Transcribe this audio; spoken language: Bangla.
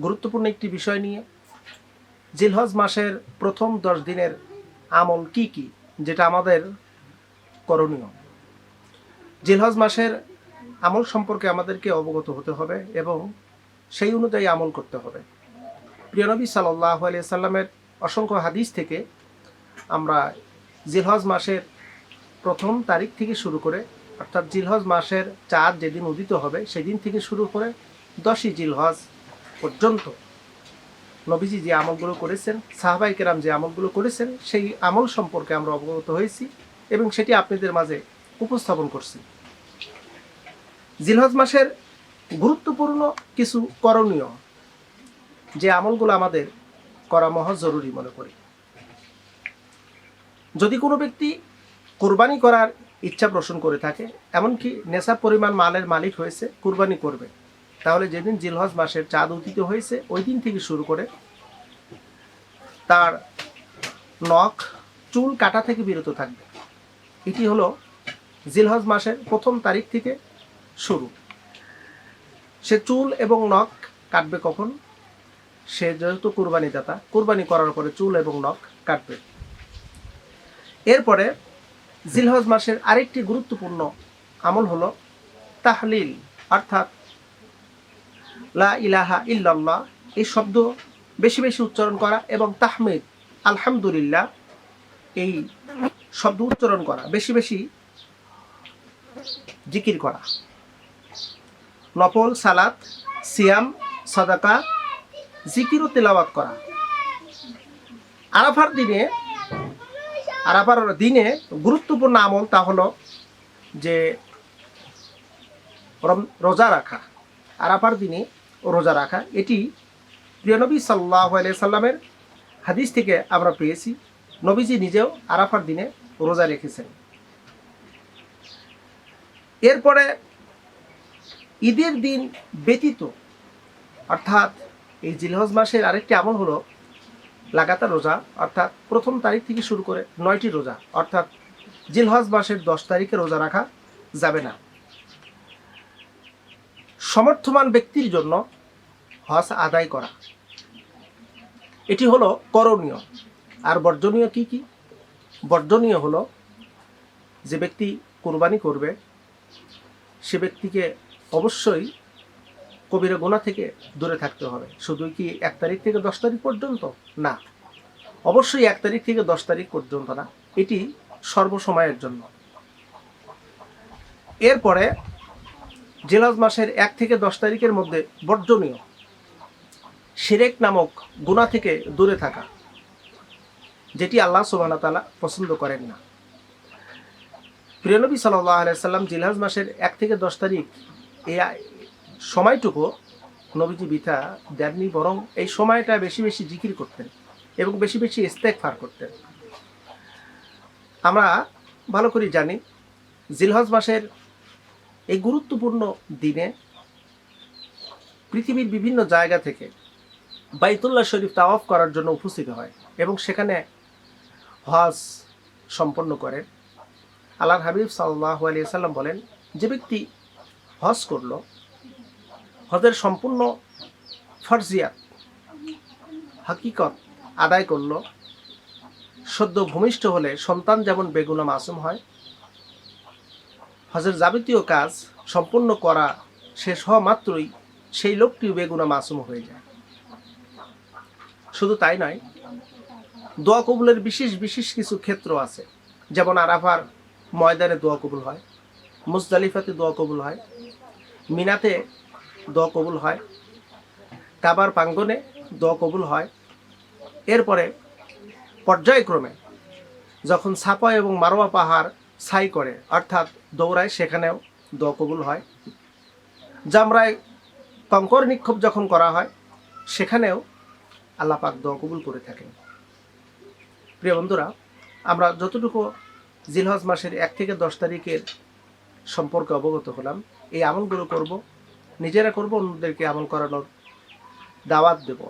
গুরুত্বপূর্ণ একটি বিষয় নিয়ে। জিলহজ মাসের প্রথম দশ দিনের আমল কি কি, যেটা আমাদের করণীয়। জিলহজ মাসের আমল সম্পর্কে আমাদেরকে অবগত হতে হবে এবং সেই অনুযায়ী আমল করতে হবে। প্রিয়নবী সাল্লাহ আলিয়া সাল্লামের অসংখ্য হাদিস থেকে আমরা জিলহজ মাসের প্রথম তারিখ থেকে শুরু করে, অর্থাৎ জিলহজ মাসের চাঁদ যেদিন উদিত হবে, সেদিন থেকে শুরু করে দশই জিলহজ পর্যন্ত। নবীজি যে আমলগুলো করেছেন, সাহাবাই কেরাম যে আমলগুলো করেছেন, সেই আমল সম্পর্কে আমরা অবগত হয়েছি এবং সেটি আপনাদের মাঝে উপস্থাপন করছি। জিলহজ মাসের গুরুত্বপূর্ণ কিছু করণীয় যে আমলগুলো আমাদের করা মহা জরুরি মনে করি। যদি কোনো ব্যক্তি কোরবানি করার ইচ্ছা পোষণ করে থাকে, এমনকি নেশা পরিমাণ মালের মালিক হয়েছে, কোরবানি করবে। তাহলে যেদিন জিলহজ মাসের চাঁদ উদিত হয়েছে, ওই দিন থেকে শুরু করে তার নখ, চুল কাটা থেকে বিরত থাকবে। এটি হলো জিলহজ মাসের প্রথম তারিখ থেকে শুরু। সে চুল এবং নখ কাটবে কখন? সে যেহেতু কুরবানি দাতা, কুরবানি করার পরে চুল এবং নখ কাটবে। এরপরে জিলহজ মাসের আরেকটি গুরুত্বপূর্ণ আমল হলো তাহলিল, অর্থাৎ লা ইলাহা ইল্লাল্লাহ, এই শব্দ বেশি বেশি উচ্চারণ করা এবং তাহমিদ, আলহামদুলিল্লাহ, এই শব্দ উচ্চারণ করা, বেশি বেশি জিকির করা। নফল, সালাত, সিয়াম, সাদাকা, জিকির ও তেলাওয়াত করা। আরাফার দিনে আরাফার দিনে গুরুত্বপূর্ণ আমল তা হলো যে রোজা রাখা। আরাফার দিনে রোজা রাখা, এটি প্রিয়নবী সাল্লাহ সাল্লামের হাদিস থেকে আমরা পেয়েছি। নবীজি নিজেও আরাফার দিনে রোজা রেখেছেন। এরপরে ঈদের দিন ব্যতীত, অর্থাৎ এই জিলহজ মাসের আরেকটি আমল হলো লাগাতার রোজা, অর্থাৎ প্রথম তারিখ থেকে শুরু করে নয়টি রোজা, অর্থাৎ জিলহজ মাসের দশ তারিখে রোজা রাখা যাবে না। সমর্থমান ব্যক্তির জন্য হজ আদায় করা। এটি হলো করণীয়। আর বর্জনীয় কি কি? বর্জনীয় হলো যে ব্যক্তি কোরবানি করবে, সে ব্যক্তিকে অবশ্যই কবিরা গোনা থেকে দূরে থাকতে হবে। শুধু কি এক তারিখ থেকে দশ তারিখ পর্যন্ত? না। অবশ্যই এক তারিখ থেকে দশ তারিখ পর্যন্ত না। এটি সর্বসময়ের জন্য। এরপরে জেলাজ মাসের এক থেকে দশ তারিখের মধ্যে বর্জনীয় সিরেক নামক গুণা থেকে দূরে থাকা, যেটি আল্লাহ সুবাহ তালা পছন্দ করেন না। প্রিয়নবী সাল্লাহ আলাইসাল্লাম জিলহাজ মাসের এক থেকে দশ তারিখ এই সময়টুকু নবীজি বিথা দেননি, বরং এই সময়টা বেশি বেশি জিকির করতেন এবং বেশি বেশি ইস্তেক ফার করতেন। আমরা ভালো করে জানি জিলহজ মাসের এই গুরুত্বপূর্ণ দিনে পৃথিবীর বিভিন্ন জায়গা থেকে বাইতুল্লাহ শরীফ তাওয়াফ করার জন্য উপস্থিত হয় এবং সেখানে হজ সম্পন্ন করেন। আল্লাহ হাবিব সাল্লাহ আলিয়া সাল্লাম বলেন, যে ব্যক্তি হজ করল, হজের সম্পূর্ণ ফরজিয়াত, হাকিকত আদায় করল, সদ্য ভূমিষ্ঠ হলে সন্তান যেমন বেগুনা মাসুম হয় হজের যাবতীয় কাজ সম্পূর্ণ করা শেষ হওয়া মাত্রই সেই লোকটিও বেগুনা মাসুম হয়ে যায়। শুধু তাই নয়, দোয়া কবুলের বিশেষ বিশেষ কিছু ক্ষেত্র আছে। যেমন আরাফার ময়দানে দোয়া কবুল হয়, মুজদালিফাতে দোয়া কবুল হয়, মিনাতে দোয়া কবুল হয়, কাবার প্রাঙ্গনে দোয়া কবুল হয়। এরপরে পর্যায়ক্রমে যখন ছাপা এবং মারোয়া পাহাড় ছাই করে, অর্থাৎ দৌড়ায়, সেখানেও দোয়া কবুল হয়। জামরায় কঙ্কর নিক্ষোভ যখন করা হয়, সেখানেও আল্লাহ পাক দোয়া কবুল করে থাকেন। প্রিয় বন্ধুরা, আমরা যতটুকু জিলহজ মাসের এক থেকে দশ তারিখের সম্পর্কে অবগত হলাম, এই আমলগুলো করব, নিজেরা করব, অন্যদেরকে আমল করানোর দাওয়াত দেব।